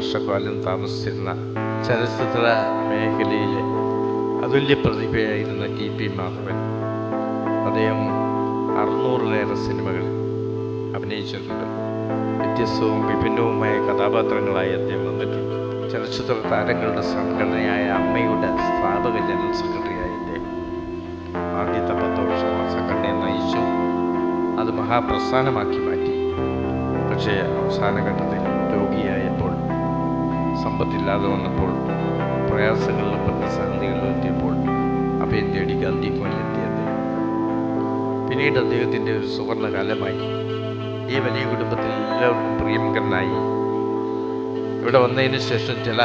വർഷക്കാലം താമസിച്ചിരുന്ന ചലച്ചിത്ര മേഖലയിലെ അതുല്യ പ്രതിഭയായിരുന്ന ടി പി മാധവൻ. അദ്ദേഹം അറുന്നൂറിലേറെ സിനിമകൾ അഭിനയിച്ചിട്ടുണ്ട്. വ്യത്യസ്തവും വിഭിന്നവുമായ കഥാപാത്രങ്ങളായി അദ്ദേഹം വന്നിട്ടുണ്ട്. ചലച്ചിത്ര താരങ്ങളുടെ സംഘടനയായ അമ്മയുടെ സ്ഥാപക ജനറൽ സെക്രട്ടറിയായി അദ്ദേഹം ആദ്യത്തെ പത്ത് വർഷം ആ സംഘടനയെ നയിച്ചു. അത് മഹാപ്രസ്ഥാനമാക്കി മാറ്റി. പക്ഷേ അവസാന ഘട്ടത്തിൽ രോഗിയായപ്പോൾ സമ്പത്തില്ലാതെ വന്നപ്പോൾ പ്രയാസങ്ങളിലും പ്രതിസന്ധികളിലും എത്തിയപ്പോൾ അഭയം തേടി ഗാന്ധി അദ്ദേഹം പിന്നീട് അദ്ദേഹത്തിന്റെ ഒരു സുവർണകാലമായി. ഈ വലിയ കുടുംബത്തിൽ എല്ലാവർക്കും പ്രിയങ്കരനായി. ഇവിടെ വന്നതിന് ശേഷം ചില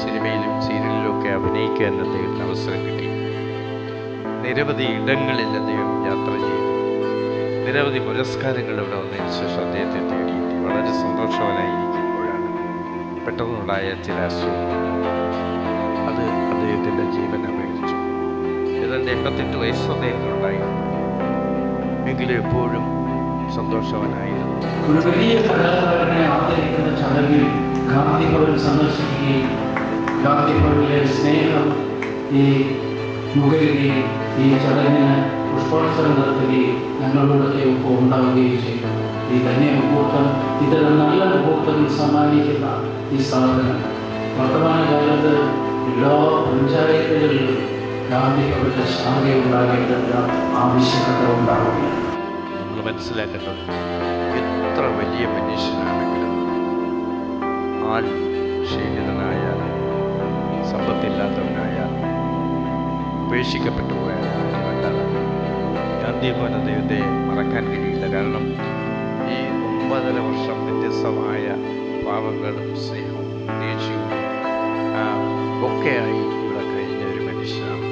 സിനിമയിലും സീരിയലിലും ഒക്കെ അഭിനയിക്കാൻ അദ്ദേഹത്തിന് അവസരം കിട്ടി. നിരവധി ഇടങ്ങളിൽ അദ്ദേഹം യാത്ര ചെയ്തു. നിരവധി പുരസ്കാരങ്ങൾ ഇവിടെ വന്നതിന് ശേഷം അദ്ദേഹത്തെ തേടിയെത്തി വളരെ സന്തോഷവാനായിരിക്കുമ്പോഴാണ് പെട്ടെന്നുണ്ടായ ചില അസുഖം. അത് അദ്ദേഹത്തിന്റെ ജീവൻ അപേക്ഷിച്ചു. ഏതാണ്ട് എൺപത്തെട്ട് വയസ്സ് അദ്ദേഹത്തിനുണ്ടായിരുന്നു എങ്കിലും എപ്പോഴും സന്തോഷവാനായിരുന്നു. വലിയ കലാകാരനെ ആദരിക്കുന്ന ചടങ്ങിൽ ഗാന്ധി സന്ദർശിക്കുകയും ഗാന്ധി സ്നേഹം ഈ മുഖരുകയും ഈ ചടങ്ങിന് പുഷ്പോത്സവം നടത്തുകയും ഞങ്ങളോടൊക്കെ ഉണ്ടാവുകയും ചെയ്തു. ഈ ധന്യ മുഹൂർത്തം ഇത്തരം നല്ല മുഹൂർത്തങ്ങൾ സമ്മാനിക്കുന്ന ഈ സ്ഥാപനം വർത്തമാനകാലത്ത് എല്ലാ പഞ്ചായത്തുകളിലും ഗാന്ധി ഭവന്റെ ശാഖ ഉണ്ടാകേണ്ടത് ആവശ്യകത ഉണ്ടാവുകയാണ്. നമ്മൾ മനസ്സിലാക്കേണ്ടത് എത്ര വലിയ മനുഷ്യനാണെങ്കിലും ആൾ ക്ഷീണിതനായാൽ സമ്പത്തില്ലാത്തവനായാൽ ഉപേക്ഷിക്കപ്പെട്ടു പോയാൽ ഗാന്ധി ഭവൻ അദ്ദേഹത്തെ മറക്കാൻ കഴിയില്ല. കാരണം ഒമ്പതര വർഷം വ്യത്യസ്തമായ പാവങ്ങളും സ്നേഹവും ആ, ഒക്കെയായി ഇവിടെ കഴിഞ്ഞ ഒരു മനുഷ്യനാണ്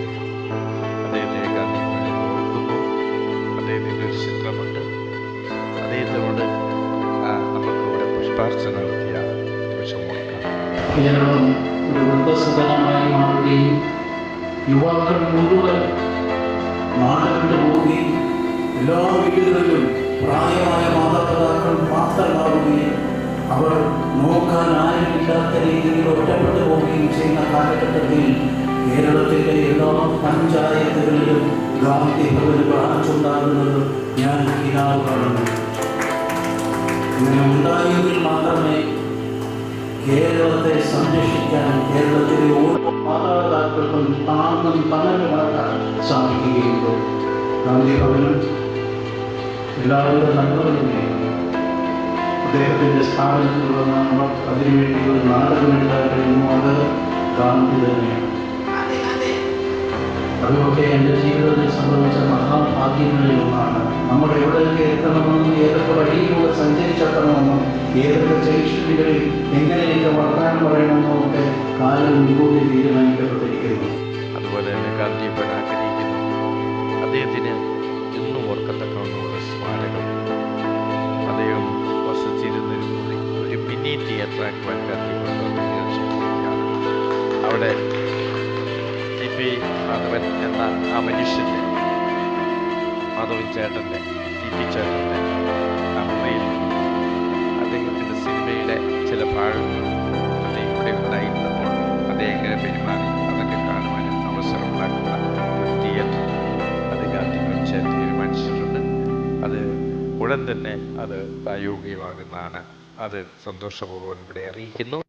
അദ്ദേഹത്തെ ഗാന്ധി ഭവനിൽ ഓർക്കുന്നു അദ്ദേഹത്തിന്റെ ഒരു ചിത്രമുണ്ട്. അദ്ദേഹത്തിനോട് ആ, നമുക്ക് ഇവിടെ പുഷ്പാർച്ചന നടത്തിയ യുവാക്കൾ മുഴുവൻ നാടുകൊണ്ട് പോവുകയും എല്ലാ വീടുകളിലും പ്രായമായ മാതാപിതാക്കൾ മാത്രമാവുകയും അവർ നോക്കാൻ ആരുമില്ലാത്ത രീതിയിൽ ഒറ്റപ്പെട്ടു പോവുകയും ചെയ്യുന്ന കാലഘട്ടത്തിൽ കേരളത്തിലെ എല്ലാ പഞ്ചായത്തുകളിലും ഗാന്ധി ഭവൻ ബ്രാഞ്ചുണ്ടാകുന്നത് ഞാൻ കിനാവ് കാണുന്നു. ഇങ്ങനെ ഉണ്ടായെങ്കിൽ മാത്രമേ കേരളത്തെ സംരക്ഷിക്കാൻ കേരളത്തിലെ ഓരോ മാതാപിതാക്കൾക്കും താങ്ങും തണലും വളർത്താൻ സാധിക്കുകയുള്ളൂ. ഗാന്ധി ഭവനും എല്ലാവരുടെ നന്മകളും നേരുന്നു. അദ്ദേഹത്തിന്റെ സ്ഥാപനത്തിലുള്ള നമ്മൾ അതിനുവേണ്ടി ഒരു നാടകം എഴുതാൻ കഴിയുന്നു അത് ഗാന്ധി തന്നെയാണ്. അതുകൊണ്ട് എന്റെ ജീവിതത്തിൽ സംഭവിച്ച മഹാഭാഗ്യങ്ങളിൽ ഒന്നാണ്. നമ്മൾ എവിടെയൊക്കെ എത്തണമെന്നും ഏതൊക്കെ വഴിയിലൂടെ സഞ്ചരിച്ചെത്തണമെന്നും ഏതൊക്കെ ജംഗ്ഷനുകളിൽ എങ്ങനെയൊക്കെ വർത്താനം പറയണമെന്നും ഒക്കെ കാലം മുൻകൂട്ടി തീരുമാനിക്കപ്പെട്ടിരിക്കുന്നു. അവിടെ മാധവൻ എന്ന ആ മനുഷ്യന്റെ മാധവൻ ചേട്ടന്റെ ടി ആ മുറിയിൽ അദ്ദേഹത്തിന്റെ സിനിമയുടെ ചില ഭാഗങ്ങൾ അദ്ദേഹം ഇവിടെ ഉണ്ടായിരുന്നപ്പോൾ അദ്ദേഹം എങ്ങനെ പെരുമാറി അതൊക്കെ കാണുവാനും അവസരമുണ്ടാക്കുന്ന ഒരു തിയേറ്റർ അത് ഗാന്ധി വെച്ച് തീരുമാനിച്ചിട്ടുണ്ട് അത് ഉടൻ തന്നെ അത് പ്രായോഗികമാകുന്നതാണ്. അത് സന്തോഷപൂർവം ഇവിടെ അറിയിക്കുന്നു.